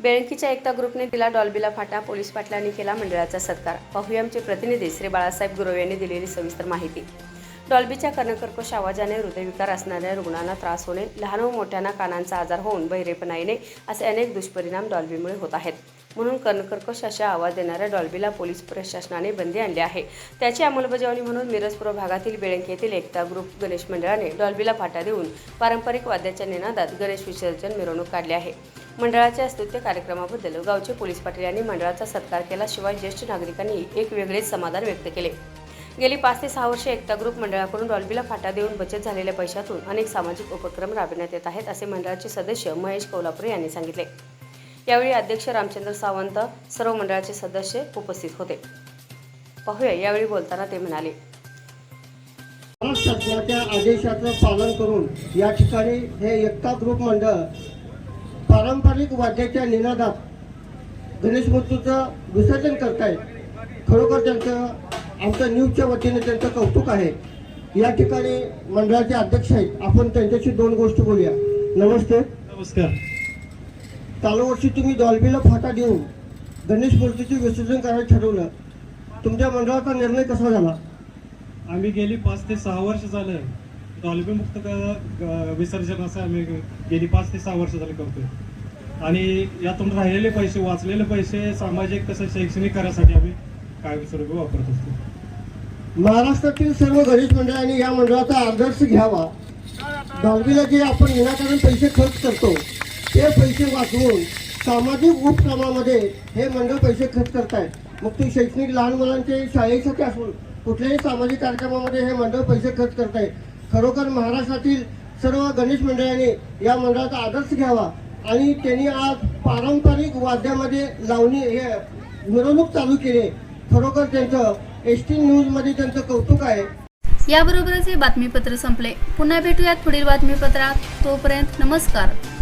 बेळकीच्या एकता ग्रुपने दिला डॉल्बीला फाटा पोलीस पाटलांनी केला मंडळाचा सत्कार. पाहूया आमचे प्रतिनिधी श्री बाळासाहेब गुरव यांनी दिलेली सविस्तर माहिती. डॉल्बीच्या कर्णकर्कश आवाजाने हृदयविकार असणाऱ्या रुग्णांना त्रास होणे लहान व मोठ्यांना कानांचा आजार होऊन बहिरेपणा येणे असे अनेक दुष्परिणाम डॉल्बीमुळे होत आहेत. म्हणून कर्णकर्कश अशा आवाज देणाऱ्या डॉल्बीला पोलीस प्रशासनाने बंदी आणली आहे. त्याची अंमलबजावणी म्हणून मिरजपुर भागातील बेळंकी येथील एकता ग्रुप गणेश मंडळाने डॉल्बीला फाटा देऊन पारंपरिक वाद्याच्या निनादात गणेश विसर्जन मिरवणूक काढली आहे. मंडळाच्या स्तुत्य कार्यक्रमाबद्दल गावचे पोलीस पाटील यांनी मंडळाचा सत्कार केला शिवाय ज्येष्ठ नागरिकांनी एक वेगळेच समाधान व्यक्त केले. गेली पाच ते सहा वर्षे एकता ग्रुप मंडळाकडून डॉल्बीला फाटा देऊन बचत झालेल्या पैशातून अनेक सामाजिक उपक्रम राबविण्यात येत आहेत असे मंडळाचे सदस्य महेश कोल्हापुरे यांनी सांगितले. यावेळी अध्यक्ष रामचंद्र सावंत सर्व मंडळाचे सदस्य उपस्थित होते. पाहूया यावेळी बोलताना ते म्हणाले. शासनाच्या आदेशाचं पालन करून या ठिकाणी हे एकता ग्रुप मंडळ पारंपरिक वाद्याच्या निनादात गणेश मूर्तीचं विसर्जन करतायत. खरोखर त्यांचं आमच्या न्यूजच्या वतीने त्यांचं कौतुक आहे. या ठिकाणी मंडळाचे अध्यक्ष आहेत. आपण त्यांच्याशी दोन गोष्टी बोलूया. नमस्ते. नमस्कार. चालू वर्षी तुम्ही डॉल्बीला फाटा देऊन गणेश मूर्तीचे विसर्जन करायला ठरवलं. तुमच्या मंडळाचा निर्णय कसा झाला? आम्ही गेली पाच ते सहा वर्ष झालं. डॉल्बी मुक्त विसर्जन असं आम्ही गेली पाच ते सहा वर्ष झाले करतोय. आणि यातून राहिलेले पैसे वाचलेले पैसे सामाजिक तसं शैक्षणिक करायसाठी आम्ही कायमस्वरूपी वापरत असतो. महाराष्ट्रातील सर्व गणेश मंडळांनी या मंडळाचा आदर्श घ्यावा. दहावीला जे आपण विनाकारण पैसे खर्च करतो ते पैसे वाचवून सामाजिक उपक्रमामध्ये हे मंडळ पैसे खर्च करतायत. मग ते शैक्षणिक लहान मुलांचे शाळेसाठी असून कुठल्याही सामाजिक कार्यक्रमामध्ये हे मंडळ पैसे खर्च करतायत. खरोखर महाराष्ट्रातील सर्व गणेश मंडळांनी या मंडळाचा आदर्श घ्यावा आणि त्यांनी आज पारंपरिक वाद्यामध्ये लावणी हे मिरवणूक चालू केली. खरोखर त्यांचं एस टी न्यूजमध्ये त्यांचं कौतुक आहे. याबरोबरच हे बातमीपत्र संपले. पुन्हा भेटूयात पुढील बातमीपत्रात. तोपर्यंत नमस्कार.